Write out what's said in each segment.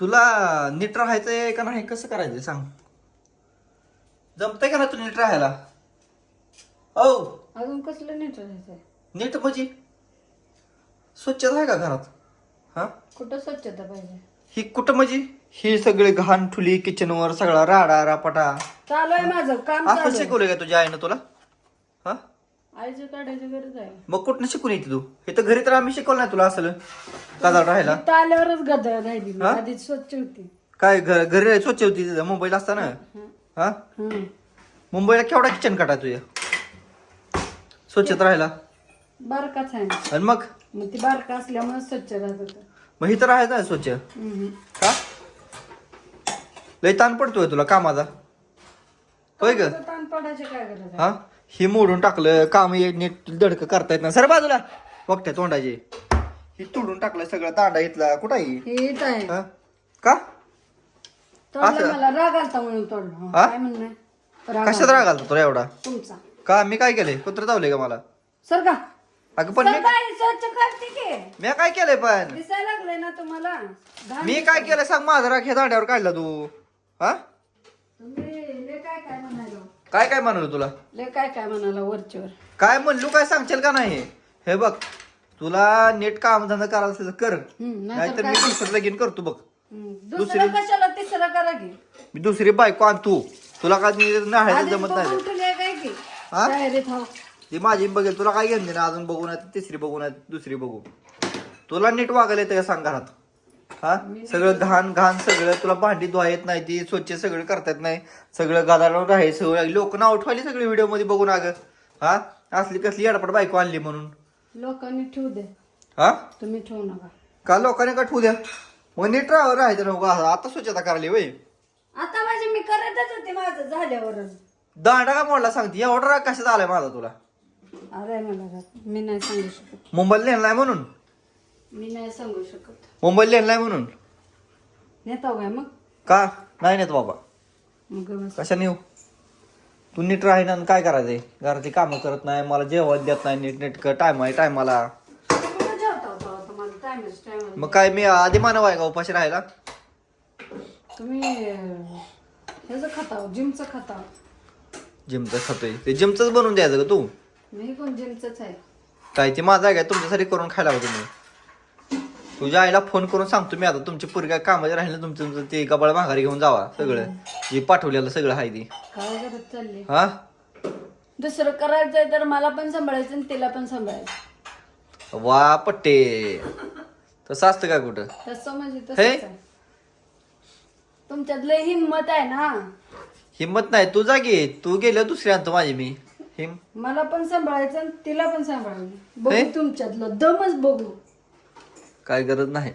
तुला नीट राहायचंय का नाही? कसं करायचंय सांग. जमतंय का ना तू नीट राहायला? औ. अजून कसलं नीट राहायचंय? नीट म्हणजे? स्वच्छता आहे का घरात? हा? कुठं स्वच्छता पाहिजे? ही कुठं म्हणजे? ही सगळे घाण ठुली किचनवर सगळा राडा रापाटा. चालू आहे माझं काम असं चालू आहे. शिकवलंय का तुझ्या आईनं तुला? हा? आईचं काढायची गरज आहे. मग कुठनं शिकून येते तू? हे तर घरी तर आम्ही शिकवलं नाही तुला असलं. काजळ राहायला. इथं आल्यावरच गदळ राहिली मी. हा? आधी स्वच्छ होती. काय घ- घरी स्वच्छ होती तिथं? मुंबईला असताना? हा. हं. मुंबईला केवढा किचन काटा तुझ्या? स्वच्छता राहायला. बारकाच आहे. ना. आणि मग? मग ती बारका असल्यामुळे स्वच्छ राहत होतं. मग इथं राहायचं आहे स्वच्छ. हम्म. का? लय ताण पडतोय तुला कामाचा. होय ग. ताण पडायची काय गरज आहे? हा? ही मोडून टाकलं काम हे नीट दडक करता येत नाही. सर बाजूला बघते तोंडाचे. ही तोडून टाकलं सगळं दांडा इथला. कुठं आहे ही? हे येत आहे. हा? का? तोडलं असं? मला राग आलता म्हणून तोडलं. हं? काय म्हणणं राग कशात आलता. राग तुला एवढा? तुमचा. का? मी काय केलंय? कुत्र धावले का मला? सर का? अगं पण मी सकाळी स्वच्छ करते की. मी काय केलंय पण? दिसायला लागलंय ना तुम्हाला. घाण मी काय केलं सांग माझा राग ह्या दांड्यावर काढला तू. हा? तुम्ही काय काय काय काय म्हणलं तुला? ले काय काय म्हणाला वरच्यावर? काय म्हणलो काय सांगशील का नाही? हे बघ तुला नीट काम धंदा करायला असेल तर कर. हम्म, नाहीतर नाहीतर मी काय? दुसरं लगीन करतो बघ. दुसरं कशाला तिसरं करा की? मी दुसरी बायको आण तू. तुला काय नाहायचं आधीच जमत नाही. बघून ठेवलंय काय की? हा? हो. ती माझी बघेल तुला काय घेऊन देणार अजून बघू नाही तिसरी बघू नाही दुसरी बघू. तुला नीट वागायला येतं का सांग घरात? हा? सगळं घाण घाण सगळं. तुला भांडी धुवा येत नाही ती स्वच्छ सगळं करता येत नाही. सगळं गादाला राहायचं लोक नाव ठेवली सगळी व्हिडिओमध्ये बघून अगं. हा? असली कसली येडपड बायको आणली म्हणून. लोकांनी ठेवू दे. हा? तुम्ही ठेवू नका. का लोकांनी का ठेवू द्या? मग नीट राहावं राहायचं नको. असं. आता स्वच्छता करायली वय. आता माझी मी करतच होते माझं झाल्यावरच दांडा का मोडला सांगते? एवढा राग कशाचा आलाय माझा तुला? अरे मला राग. मी नाही सांगू शकत. मुंबईला नेलाय म्हणून? मी नाही सांगू शकत. मुंबईला नेलाय म्हणून? नेता काय मग? का? नाही नेत बाबा. मग बस. कशा नेऊ तू नीट राहीन आणि काय करायचंय घराची कामं करत नाही मला जेवण देत नाही नीट नीट टाइम आहे टायमाला कुठं जेवता होता हो तुम्हाला? मग काय मी आधी मानव आहे का उपाशी राहायला? तुम्ही अं, ह्याचं खाता जिमचं खाता. जिमचं खातोय. ते जिमचंच बनवून द्यायचं का तू? मी पण जिमचंच आहे. काय ते माझं आहे काय तुमच्यासाठी करून खायला हवं तुम्ही? तुझ्या आईला फोन करून सांगतो मी आता. तुमची पुरी काय कामाचे राहिले तुमचं तुमचं ते गबाळ माघारी घेऊन जावा सगळं. जे पाठवलेलं सगळं आहे ती. काय करत चालली? हा? दुसरं करायचंय तर मला पण सांभाळायचं आणि तिला पण सांभाळायचं. वा पट्टे. तसं असतं का कुठं? तसं म्हणजे हे? तुमच्यात लय हिंमत आहे ना? हिंमत नाही. तू जागी तू गेलो दुसरी आणतो माझी मी. हिम. मला पण सांभाळायचं आणि तिला पण सांभाळायचं. हे? बघू तुमच्यातलं. दमच बघू. काय गरज नाही.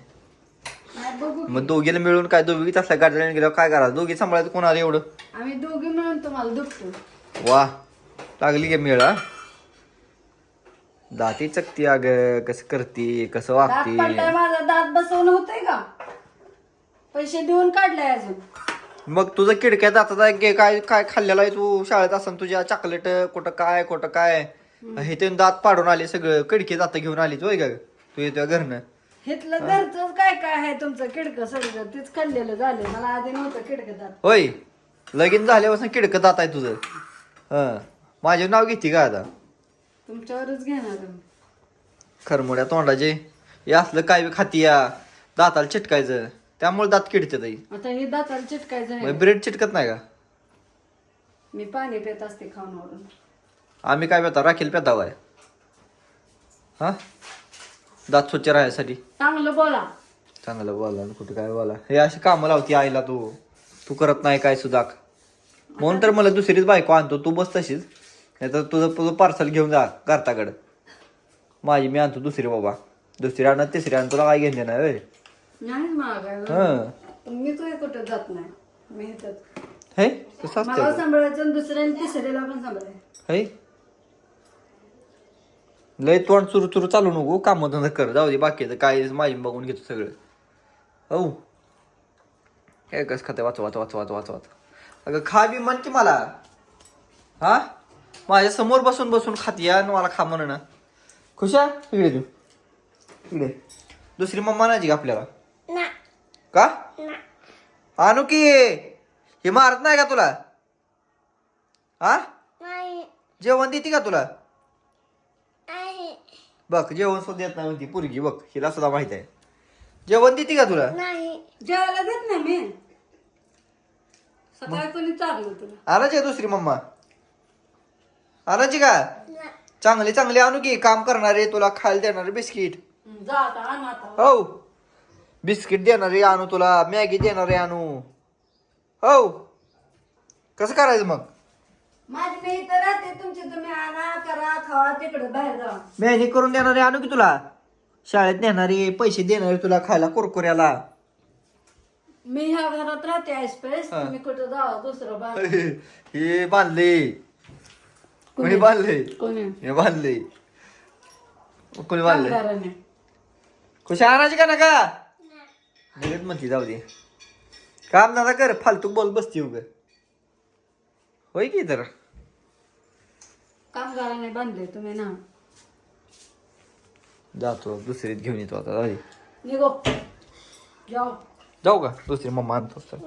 मग दोघीला मिळून काय दोघी तसल्या गाडीला गेल्यावर काय करायचं दोघी सांभाळायचं कोणाला एवढं? आम्ही दोघी मिळून तुम्हाला दुखतो. वा लागली का मेळ? दाती चकती अग कसं करते कसं दात वागते? माझा. दात होतंय का? पैसे देऊन काढलाय अजून. मग तुझं किडक्या दाताचा गे- काय काय खाल्लेला आहे तू? शाळेत असताना तुझ्या चॉकलेट कुठं काय कुठं काय? हे ते दात पाडून आले सगळं. किडके दात घेऊन आली होय का तू येतो घरनं. घेतलं घरच काय काय आहे तुमचं? किडकं सगळं. तेच खाल्लेलं झालं मला आधी नव्हतं किडकं दात होय. लगीन झाल्यापासून किडकं दात आहे तुझं. हं. माझे नाव घेते का आता? तुमच्यावरच घेणार मी. खरमुड्या तोंडाचे. हे असलं काय बी खातीया दाताला चिटकायचं. त्यामुळे दात किडते ताई. आता हे दाताला चिटकायचं आहे. ब्रेड चिटकत नाही का? मी पाणी पित असते खाऊनवरून आम्ही काय पेता? राखील पेता काय हा? दात स्वच्छ राहायसाठी. चांगलं बोला. चांगलं बोला कुठं काय बोला. हे अशी कामं लावती आईला तू. तू करत नाही काय सुद्धा म्हणून तर मला दुसरीच बायको आणतो तू बस तशीच. नाही तर तुझं तुझं पार्सल घेऊन जा घरताकडं. माझी मी आणतो दुसरी बाबा. दुसरी आणत तिसरी आण तुला काय घेऊन देणार होय? नाही मागायला हं. मी तुझ्या कुठं जात नाही. मी इथंच. हे? कसं मला असतं सांभाळायचं आणि दुसऱ्या आणि तिसऱ्याला पण सांभाळायचं. हे? लय तोंड चुरू चुरू चालू नको काम धंदा कर जाऊ दे बाकीचं काय माझी बघून घेतो सगळं. हो काय कस खाते? वाच वाच वाच वाच वाच वाच अगं खा बी म्हण की मला. हा? माझ्यासमोर बसून बसून खाती आणि मला खा म्हण ना. खुशा इकडे तू. इकडे. दुसरी मम्मा नाही का आपल्याला? का? आणू की. हे मारत नाही का तुला? हा? जेवण देते का तुला? बघ जेवण सुद्धा देत नाही म्हणती पुरगी बघ हिला सुद्धा माहीत आहे. जेवण देते का तुला? जेवायला देत नाही मी. सकाळी कोणी चाललं तुला. आणायची आहे दुसरी मम्मा. आणायची का? चांगली चांगली आणू की काम करणारे तुला खायला देणारे बिस्किट. हं, जा आता आण आता. हो. बिस्किट देणारे आणू तुला मॅगी देणारे आणू. हो. कसं करायचं मग? माझी मी इथं राहते तुमची तुम्ही आणा करा खावा तिकडे बाहेर जा मॅगी करून देणारे आणू की तुला? शाळेत नेणारे पैसे देणारे तुला खायला कुरकुऱ्याला. मी ह्या घरात राहते आयस्पेस हा. तुम्ही कुठं जावा दुसरं बाहेर. हे बांधले. कोणी? बांधले. कोणी? हे बांधले. कोणी बांधले? कामगाराने. खुशी आणायची का नका? म्हणती जाऊ दे. काम नका कर फालतू बोल बसती उग. होय की तर कामगाराने बांधले तुम्ही ना. जातो दुसरीत घेऊन येतो आता जाऊ दे. निघो. जाओ जाऊ का? दुसरी मम्मा आणतो चल.